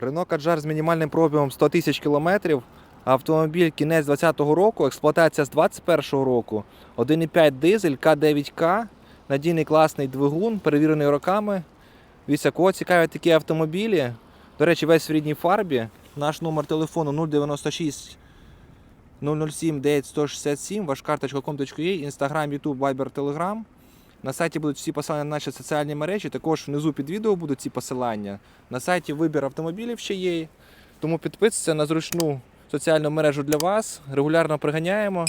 Renault Kadjar з мінімальним пробігом 100 тисяч кілометрів. Автомобіль кінець 2020 року, експлуатація з 2021 року. 1,5 дизель К9К, надійний класний двигун, перевірений роками. Віся, кого цікавлять такі автомобілі. До речі, весь в рідній фарбі. Наш номер телефону 096 007 9167, ваш карточка.com.ua, Інстаграм, Ютуб, Viber, Telegram. На сайті будуть всі посилання на наші соціальні мережі. Також внизу під відео будуть ці посилання. На сайті вибір автомобілів ще є. Тому підписуйтесь на зручну соціальну мережу для вас. Регулярно приганяємо.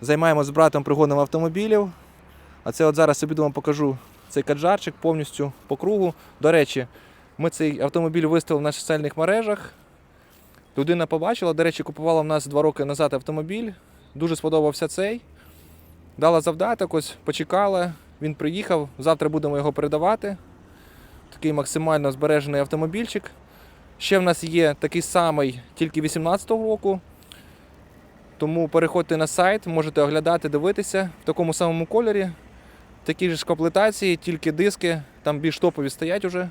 Займаємося з братом пригоном автомобілів. А це от зараз собі вам покажу цей каджарчик повністю по кругу. До речі, ми цей автомобіль виставили наших соціальних мережах. Людина побачила, до речі, купувала в нас два роки назад автомобіль. Дуже сподобався цей. Дала завдаток, ось почекала. Він приїхав. Завтра будемо його передавати. Такий максимально збережений автомобільчик. Ще в нас є такий самий, тільки 18-го року. Тому переходьте на сайт, можете оглядати, дивитися в такому самому кольорі. Такі ж комплектації, тільки диски, там більш топові стоять уже.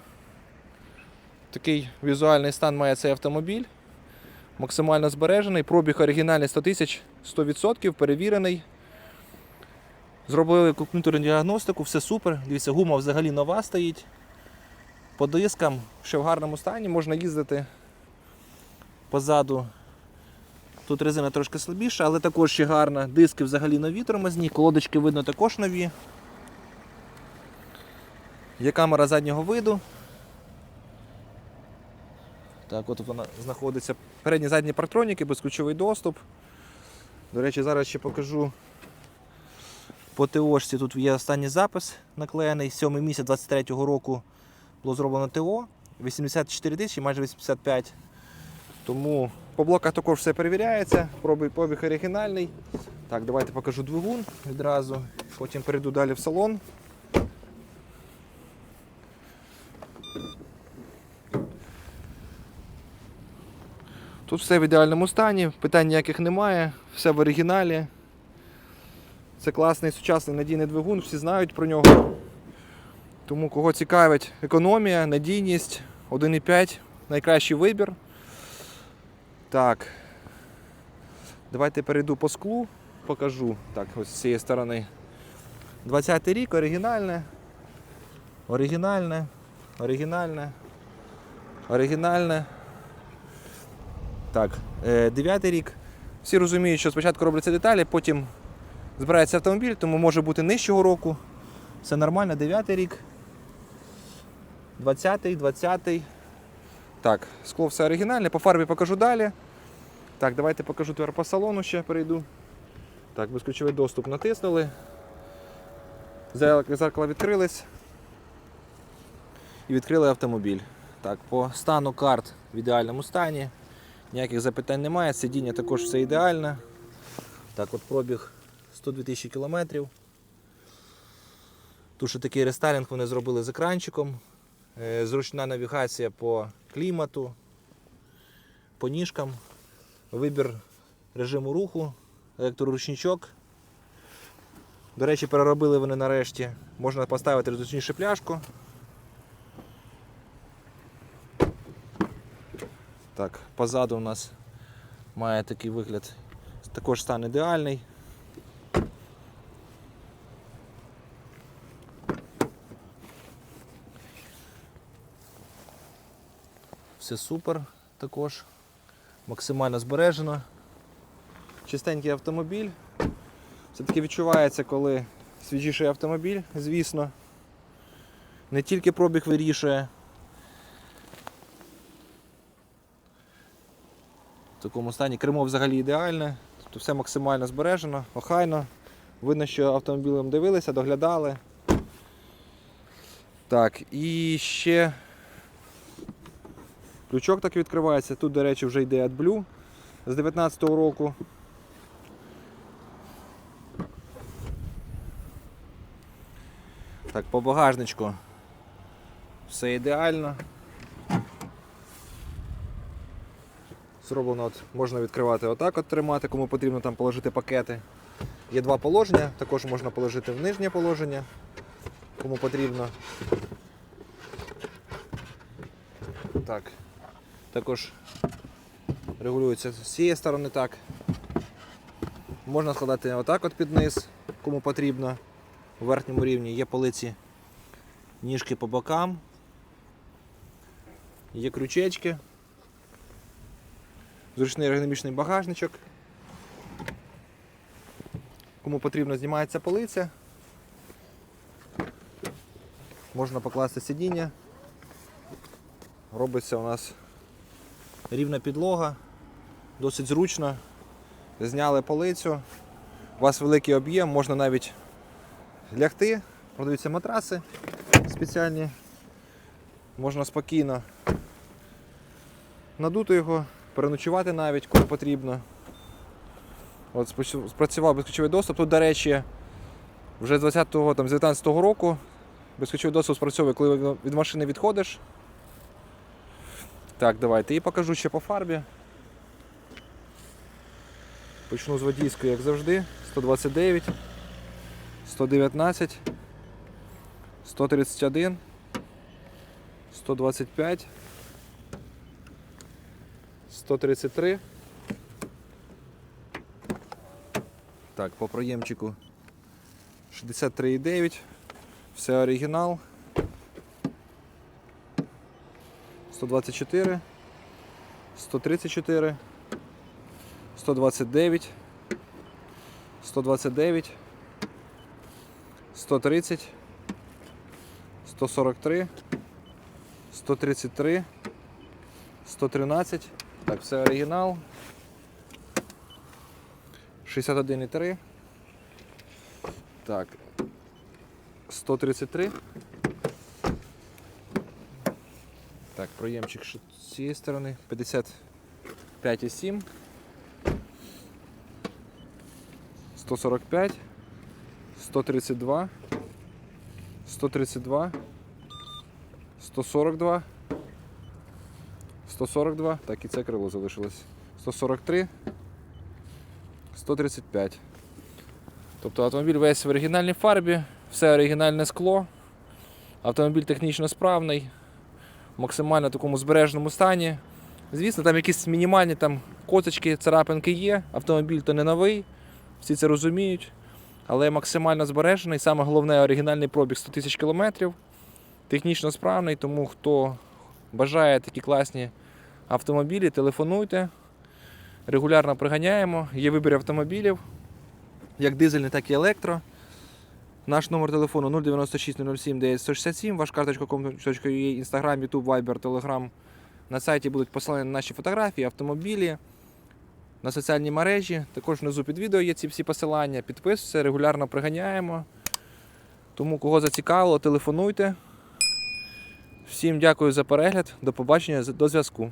Такий візуальний стан має цей автомобіль. Максимально збережений. Пробіг оригінальний 100 тисяч 100%, перевірений. Зробили комп'ютерну діагностику, все супер. Дивіться, гума взагалі нова стоїть. По дискам, ще в гарному стані, можна їздити позаду. Тут резина трошки слабіша, але також ще гарна. Диски взагалі нові тормозні, колодочки видно також нові. Є камера заднього виду. Так, от вона знаходиться. Передні задні партроніки, безключовий доступ. До речі, зараз ще покажу по ТОшці. Тут є останній запис наклеєний. 7 місяць 23-го року було зроблено ТО. 84 тисячі, майже 85. Тому по блоках також все перевіряється. Побіг оригінальний. Так, давайте покажу двигун відразу. Потім перейду далі в салон. Тут все в ідеальному стані, питань ніяких немає, все в оригіналі. Це класний сучасний надійний двигун, всі знають про нього. Тому кого цікавить економія, надійність, 1,5 найкращий вибір. Так. Давайте перейду по склу, покажу. Так, ось з цієї сторони. 20 й рік, оригінальне. Оригінальне. Оригінальне. Оригінальне. Так, е, 9 рік. Всі розуміють, що спочатку робляться деталі, потім збирається автомобіль, тому може бути нижчого року. Все нормально, 9 рік. 20-й, 20-й. Так, скло все оригінальне, по фарбі покажу далі. Так, давайте покажу тепер по салону ще перейду. Так, безключовий доступ натиснули. Зеркала відкрились. І відкрили автомобіль. Так, по стану карт в ідеальному стані. Ніяких запитань немає, сидіння також все ідеальне. Так, от пробіг 102 тисячі кілометрів. Тут ще такий рестайлінг вони зробили з екранчиком. Е, Зручна навігація по клімату, по ніжкам, вибір режиму руху, електроручничок. До речі, переробили вони нарешті. Можна поставити зручніше пляшку. Так, позаду у нас має такий вигляд. Також стан ідеальний. Все супер також. Максимально збережено. Чистенький автомобіль. Все-таки відчувається, коли свіжіший автомобіль, звісно. Не тільки пробіг вирішує. В такому стані кермо взагалі ідеальне, тобто все максимально збережено, охайно. Видно, що автомобілем дивилися, доглядали. Так, і ще ключок так відкривається. Тут, до речі, вже йде AdBlue з 19-го року. Так, по багажничку все ідеально. Зроблено, от, можна відкривати отак, от тримати, кому потрібно там положити пакети. Є два положення, також можна положити в нижнє положення, кому потрібно. Так. Також регулюється з цієї сторони так. Можна складати отак от під низ, кому потрібно. У верхньому рівні є полиці ніжки по бокам, є крючечки, зручний ергономічний багажничок. Кому потрібно, знімається полиця. Можна покласти сидіння. Робиться у нас рівна підлога, досить зручно. Зняли полицю. У вас великий об'єм, можна навіть лягти, продаються матраси спеціальні. Можна спокійно надути його, переночувати навіть, коли потрібно. От спрацю- спрацював безключовий доступ. Тут, до речі, вже з 20-го, там, з 19-го року безключовий доступ спрацьовує, коли від машини відходиш. Так, давайте. І покажу ще по фарбі. Почну з водійської, як завжди. 129, 119, 131, 125, 133. Так, по проємчику 63,9. Все оригінал. 124, 134, 129, 129, 130, 143, 133, 113. Так, все оригінал. 61,3. Так. 133. Так, проємчик з цієї сторони. 55,7. 145. 132. 132. 142. 142. Так, і це крило залишилось. 143. 135. Тобто автомобіль весь в оригінальній фарбі, все оригінальне скло. Автомобіль технічно справний, максимально такому збереженому стані. Звісно, там якісь мінімальні там косочки, царапинки є. Автомобіль то не новий, всі це розуміють. Але максимально збережений. Саме головне оригінальний пробіг 100 тисяч кілометрів. Технічно справний, тому хто бажає такі класні автомобілі, телефонуйте. Регулярно приганяємо. Є вибір автомобілів, як дизельний, так і електро. Наш номер телефону 096 07 967, ваш карточка.com.ua, Instagram, YouTube, Viber, Telegram. На сайті будуть посилання на наші фотографії, автомобілі, на соціальні мережі. Також внизу під відео є ці всі посилання. Підписуйтесь, регулярно приганяємо. Тому кого зацікавило, телефонуйте. Всім дякую за перегляд. До побачення, до зв'язку.